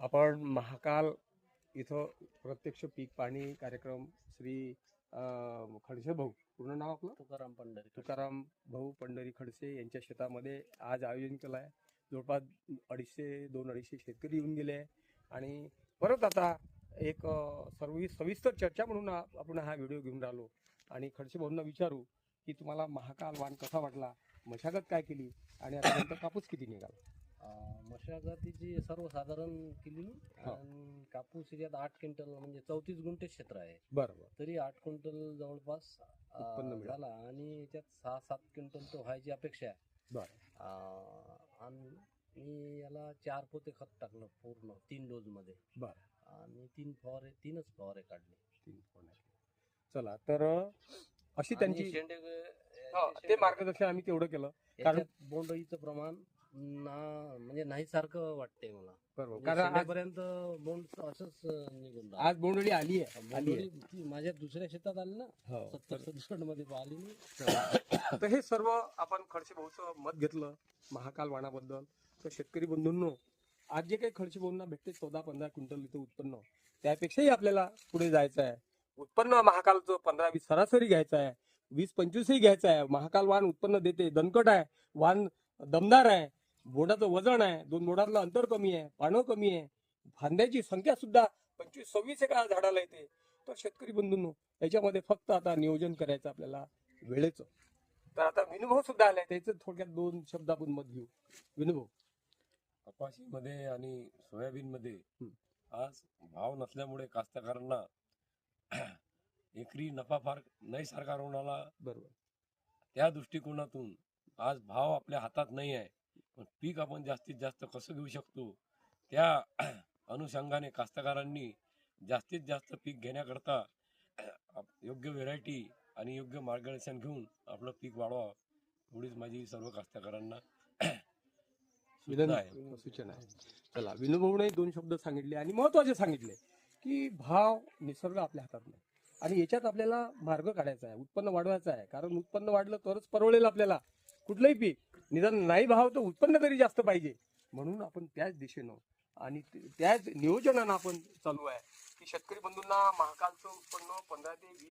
आपण महाकाल इथं प्रत्यक्ष पीक पाणी कार्यक्रम श्री खडसे भाऊ. पूर्ण नाव आपलं? तुकाराम पंढरी तुकाराम भाऊ पंढरी खडसे यांच्या शेतामध्ये आज आयोजन केलं आहे. जवळपास अडीचशे दोन अडीचशे शेतकरी येऊन गेले आहे. आणि परत आता एक सर्व सविस्तर चर्चा म्हणून आपण हा व्हिडिओ घेऊन राहिलो. आणि खडसे भाऊंना विचारू की तुम्हाला महाकाल वाण कसा वाटला? मशागत काय केली? आणि आता कापूस किती निघाला? अं, मशागतीची सर्वसाधारण केली. आणि कापूस याच्यात आठ क्विंटल म्हणजे चौतीस गुंठे क्षेत्र आहे. बरोबर तरी आठ क्विंटल जवळपास अं, उत्पन्न मिळालं. झाला. आणि याच्यात सहा सात क्विंटल तो व्हायची अपेक्षा आहे. बरं. अं, आणि मी याला चार पोते खत टाकलं पूर्ण तीन डोजमध्ये बरं. आणि तीन फवारे तीनच फवारे काढले. तीन आहे. चला तर अशी आणि त्यांची शेंडे हो, ते मार्गदर्शन आम्ही तेवढं केलं. कारण- बोंडअळीचं प्रमाण ना म्हणजे नाही सारखं वाटतंय मला. बरोबर. म्हणजे कारण आज- शेंड्यापर्यंत बोंड असंच निघून राहिलं. आज बोंडळी आली आहे. आली आहे. बोंडअळी ती माझ्या दुसऱ्या शेतात आली ना. हो. सत्तर सदुसष्टमध्ये पाहिली मी तर हे सर्व आपण खडसे भाऊचं मत घेतलं महाकाल वाणाबद्दल. तर शेतकरी बंधूंनो आज जे काही खडसे भाऊंना भेटते चौदा पंधरा क्विंटल इथं उत्पन्न. त्यापेक्षाही आपल्याला पुढे जायचं आहे. उत्पन्न महाकालचं पंधरा वीस सरासरी घ्यायचं आहे. वीस पंचवीसही घ्यायचं आहे. महाकाल वाण उत्पन्न देते दणकट आहे. वाण दमदार आहे. बोर्डाचं वजन आहे दोन बोर्डातलं अंतर कमी आहे पानं कमी आहे फांद्याची संख्या सुद्धा पंचवीस सव्वीस एका झाडाला येते. तर शेतकरी बंधूंनो याच्यामध्ये फक्त आता नियोजन करायचं आपल्याला वेळेचं. तर आता विनुभव सुद्धा आलाय त्याचं थोडक्यात दोन शब्द आपण मत घेऊ. विनुभव कपाशीमध्ये आणि सोयाबीनमध्ये हं. आज भाव नसल्यामुळे कास्तकारांना एकरी नफा फार नाही सारखा होणारा बरोबर. त्या दृष्टिकोनातून आज भाव आपल्या हातात नाही आहे. पण पीक आपण जास्तीत जास्त कसं घेऊ शकतो? त्या अनुषंगाने कास्तकारांनी जास्तीत जास्त पीक घेण्याकरता योग्य व्हेरायटी आणि योग्य मार्गदर्शन घेऊन आपलं पीक वाढवा एवढीच माझी सर्व कास्तकारांना सूचना आहे. विनंती सूचना आहे. चला विनुभवने दोन शब्द सांगितले आणि महत्त्वाचे सांगितले की भाव निसर्ग आपल्या हातात नाही. आणि याच्यात आपल्याला मार्ग काढायचा आहे उत्पन्न वाढवायचं आहे. कारण उत्पन्न वाढलं तरच परवडेल आपल्याला. कुठलंही पीक निदान नाही भाव तर उत्पन्न तरी जास्त पाहिजे. म्हणून आपण त्याच दिशेनं आणि त्याच नियोजनानं आपण चालू आहे. की शेतकरी बंधूंना महाकालचं उत्पन्न पंधरा ते वीस